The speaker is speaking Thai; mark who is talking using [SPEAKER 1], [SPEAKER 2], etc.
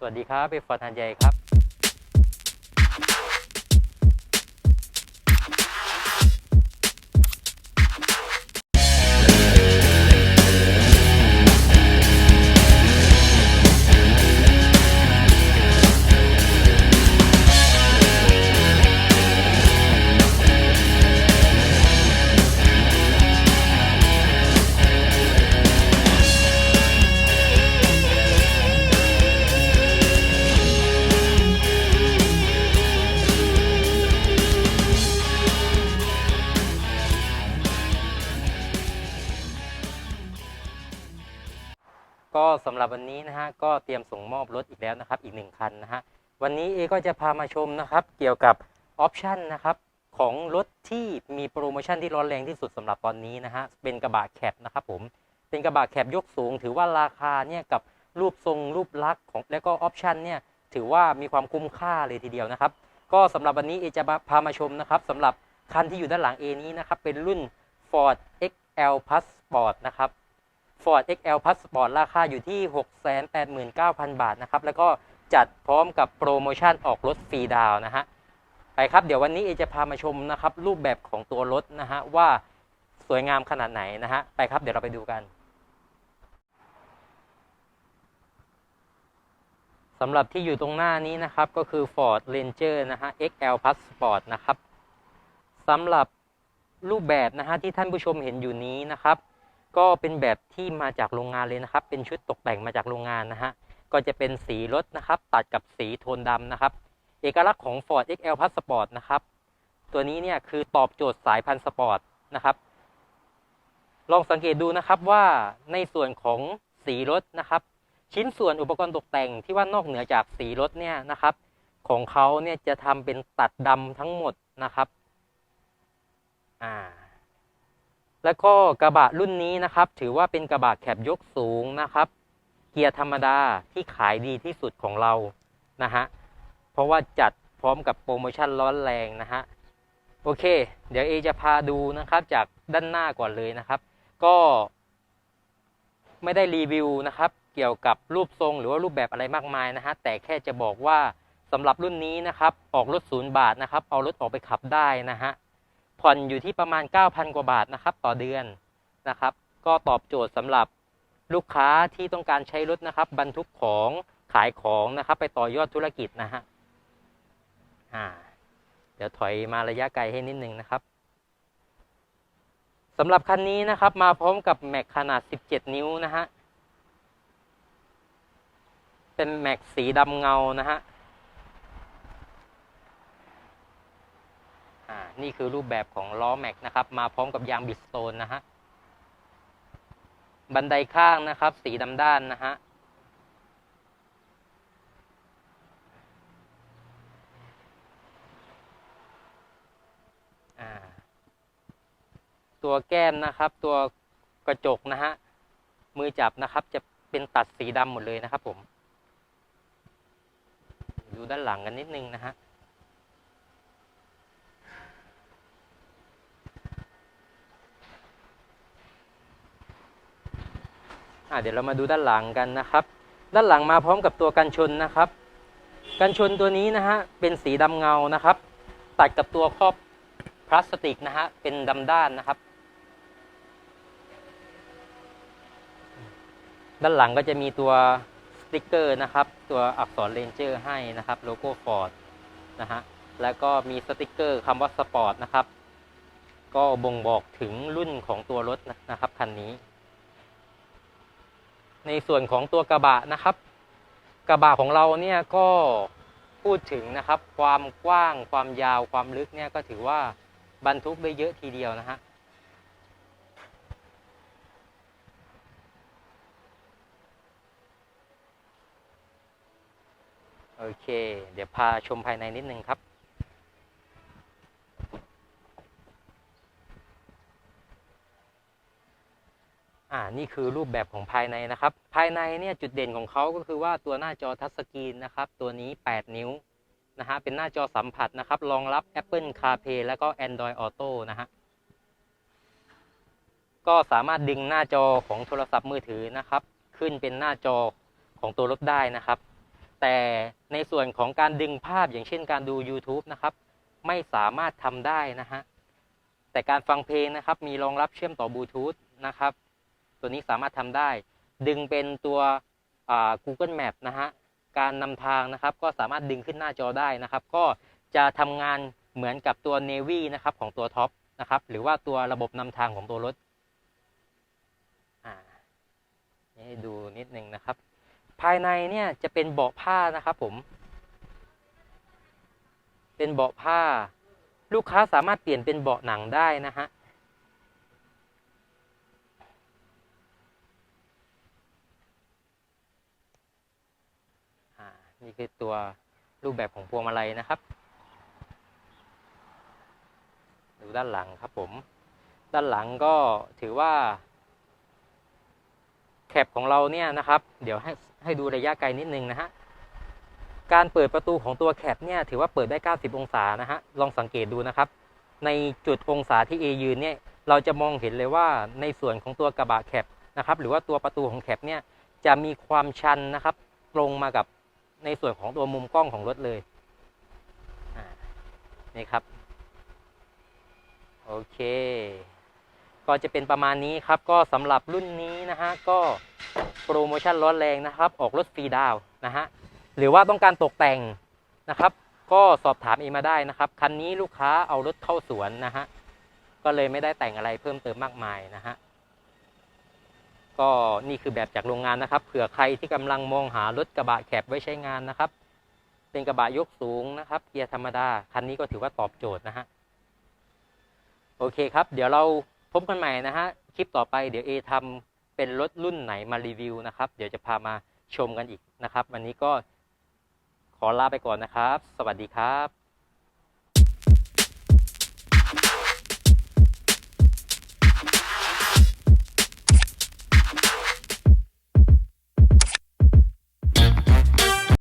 [SPEAKER 1] สวัสดีครับเป็นฟอร์ทันใหญ่ครับ ก็สำหรับวันนี้นะฮะก็เตรียมส่งมอบรถอีกแล้วนะครับอีกหนึ่งคันนะฮะวันนี้เอก็จะพามาชมนะครับเกี่ยวกับออปชันนะครับของรถที่มีโปรโมชั่นที่ร้อนแรงที่สุดสำหรับตอนนี้นะฮะเป็นกระบะแคปนะครับผมเป็นกระบะแคปยกสูง ถือว่าราคาเนี่ยกับรูปทรงรูปลักษณ์ของและก็ออปชันเนี่ยถือว่ามีความคุ้มค่าเลยทีเดียวนะครับ ก็สำหรับวันนี้เอจะพามาชมนะครับสำหรับคันที่อยู่ด้านหลัง A นี้นะครับเป็นรุ่น Ford XL Plus Sport นะครับ Ford XL Plus Sport ราคาอยู่ที่ 689,000 บาทนะครับ แล้วก็จัดพร้อมกับโปรโมชั่นออกรถฟรีดาวนะฮะ ไปครับ เดี๋ยววันนี้เอจะพามาชมนะครับ รูปแบบของตัวรถนะฮะ ว่าสวยงามขนาดไหนนะฮะ ไปครับ เดี๋ยวเราไปดูกันสำหรับที่อยู่ตรงหน้านี้นะครับ ก็คือ Ford Ranger นะฮะ XL Plus Sport นะครับสำหรับรูปแบบนะฮะที่ท่านผู้ชมเห็นอยู่นี้นะครับ ก็เป็นแบบที่มาจากโรงงานเลยนะครับ เป็นชุดตกแต่งมาจากโรงงานนะฮะ ก็จะเป็นสีรถนะครับ ตัดกับสีโทนดำนะครับ เอกลักษณ์ของ Ford XL Plus Sport นะครับ ตัวนี้เนี่ยคือตอบโจทย์สายพันธุ์สปอร์ตนะครับ ลองสังเกตดูนะครับว่าในส่วนของสีรถนะครับ ชิ้นส่วนอุปกรณ์ตกแต่งที่ว่านอกเหนือจากสีรถเนี่ยนะครับ ของเขาเนี่ยจะทำเป็นตัดดำทั้งหมดนะครับ อ่า แล้วก็กระบะรุ่นนี้นะครับ ถือว่าเป็นกระบะแคบยกสูงนะครับ เกียร์ธรรมดาที่ขายดีที่สุดของเรานะฮะเพราะว่าจัดพร้อมกับโปรโมชั่นร้อนแรงนะฮะโอเค เดี๋ยวเอจะพาดูนะครับจากด้านหน้าก่อนเลยนะครับ ก็ไม่ได้รีวิวนะครับ เกี่ยวกับรูปทรงหรือว่ารูปแบบอะไรมากมายนะฮะแต่แค่จะบอกว่าสำหรับรุ่นนี้นะครับ ออกรถศูนย์บาทนะครับ เอารถออกไปขับได้นะฮะ ผ่อนอยู่ที่ประมาณ 9,000 กว่าบาทนะครับต่อเดือนนะครับ ก็ตอบโจทย์สำหรับลูกค้าที่ต้องการใช้รถนะครับ บรรทุกของขายของนะครับ ไปต่อยอดธุรกิจนะฮะอ่าเดี๋ยวถอยมาระยะไกลให้นิดนึงนะครับสำหรับคันนี้นะครับ มาพร้อมกับแม็กขนาด 17 นิ้วนะฮะเป็นแม็กสีดำเงานะฮะ อ่า นี่คือรูปแบบของล้อแม็กนะครับ มาพร้อมกับยางบิสโตนนะฮะ บันไดข้างนะครับ สีดำด้านนะฮะ ตัวแก้มนะครับ ตัวกระจกนะฮะ มือจับนะครับ จะเป็นตัดสีดำหมดเลยนะครับผม ดูด้านหลังกันนิดนึงนะฮะ เดี๋ยวเรามาดูด้านหลังกันนะครับ ด้านหลังมาพร้อมกับตัวกันชนนะครับ กันชนตัวนี้นะฮะเป็นสีดำเงานะครับ ตัดกับตัวครอบพลาสติกนะฮะเป็นดำด้านนะครับ ด้านหลังก็จะมีตัวสติ๊กเกอร์นะครับ ตัวอักษรเรนเจอร์ให้นะครับโลโก้ฟอร์ดนะฮะแล้วก็มีสติ๊กเกอร์คำว่าสปอร์ตนะครับ ก็บ่งบอกถึงรุ่นของตัวรถนะครับคันนี้ ในส่วนของตัวกระบะนะครับ กระบะของเราเนี่ยก็พูดถึงนะครับ ความกว้างความยาวความลึกเนี่ยก็ถือว่าบรรทุกได้เยอะทีเดียวนะฮะโอเค เดี๋ยวพาชมภายในนิดนึงครับ อ่านี่คือรูปแบบของภายในนะครับ ภายในเนี่ยจุดเด่นของเขาก็คือว่าตัวหน้าจอทัชสกรีนนะครับ ตัวนี้ 8 นิ้วนะฮะเป็นหน้าจอสัมผัสนะครับ รองรับ Apple CarPlay แล้วก็ Android Auto นะฮะก็สามารถดึงหน้าจอของโทรศัพท์มือถือนะครับ ขึ้นเป็นหน้าจอของตัวรถได้นะครับ แต่ในส่วนของการดึงภาพอย่างเช่นการดู YouTube นะครับ ไม่สามารถทำได้นะฮะแต่การฟังเพลงนะครับมีรองรับเชื่อมต่อบลูทูธนะครับ ตัวนี้สามารถทำได้ ดึงเป็นตัว Google Map นะฮะการนำทางนะครับก็สามารถดึงขึ้นหน้าจอได้นะครับ ก็จะทำงานเหมือนกับตัว Navy นะครับของตัวท็อปนะครับหรือว่าตัวระบบนำทางของตัวรถนี่ให้ดูนิดนึงนะครับ ภายในเนี่ยจะเป็นเบาะผ้านะครับผม เป็นเบาะผ้า ลูกค้าสามารถเปลี่ยนเป็นเบาะหนังได้นะฮะ อ่า นี่คือตัวรูปแบบของพวงมาลัยนะครับ ดูด้านหลังครับผม ด้านหลังก็ถือว่า แคปของเราเนี่ยนะครับ เดี๋ยวให้ให้ดูระยะไกลนิดนึงนะฮะ การเปิดประตูของตัวแคปเนี่ยถือว่าเปิดได้ 90 องศานะฮะ ลองสังเกตดูนะครับ ในจุดองศาที่ A ยืนเนี่ย เราจะมองเห็นเลยว่าในส่วนของตัวกระบะแคปนะครับ หรือว่าตัวประตูของแคปเนี่ยจะมีความชันนะครับ ตรงมากับ ในส่วนของตัวมุมกล้องของรถเลยนี่ครับ โอเค ก็จะเป็นประมาณนี้ครับ ก็สำหรับรุ่นนี้นะฮะ ก็โปรโมชั่นร้อนแรงนะครับ ออกรถฟรีดาวน์นะฮะ หรือว่าต้องการตกแต่งนะครับ ก็สอบถามเองมาได้นะครับ คันนี้ลูกค้าเอารถเข้าสวนนะฮะ ก็เลยไม่ได้แต่งอะไรเพิ่มเติมมากมายนะฮะ ก็นี่คือแบบจากโรงงานนะครับ เผื่อใครที่กำลังมองหารถกระบะแคบไว้ใช้งานนะครับ เป็นกระบะยกสูงนะครับ เกียร์ธรรมดา คันนี้ก็ถือว่าตอบโจทย์นะฮะ โอเคครับ เดี๋ยวเราพบกันใหม่นะฮะ คลิปต่อไปเดี๋ยวเอทำเป็นรถรุ่นไหนมารีวิวนะครับ เดี๋ยวจะพามาชมกันอีกนะครับ วันนี้ก็ขอลาไปก่อนนะครับ สวัสดีครับ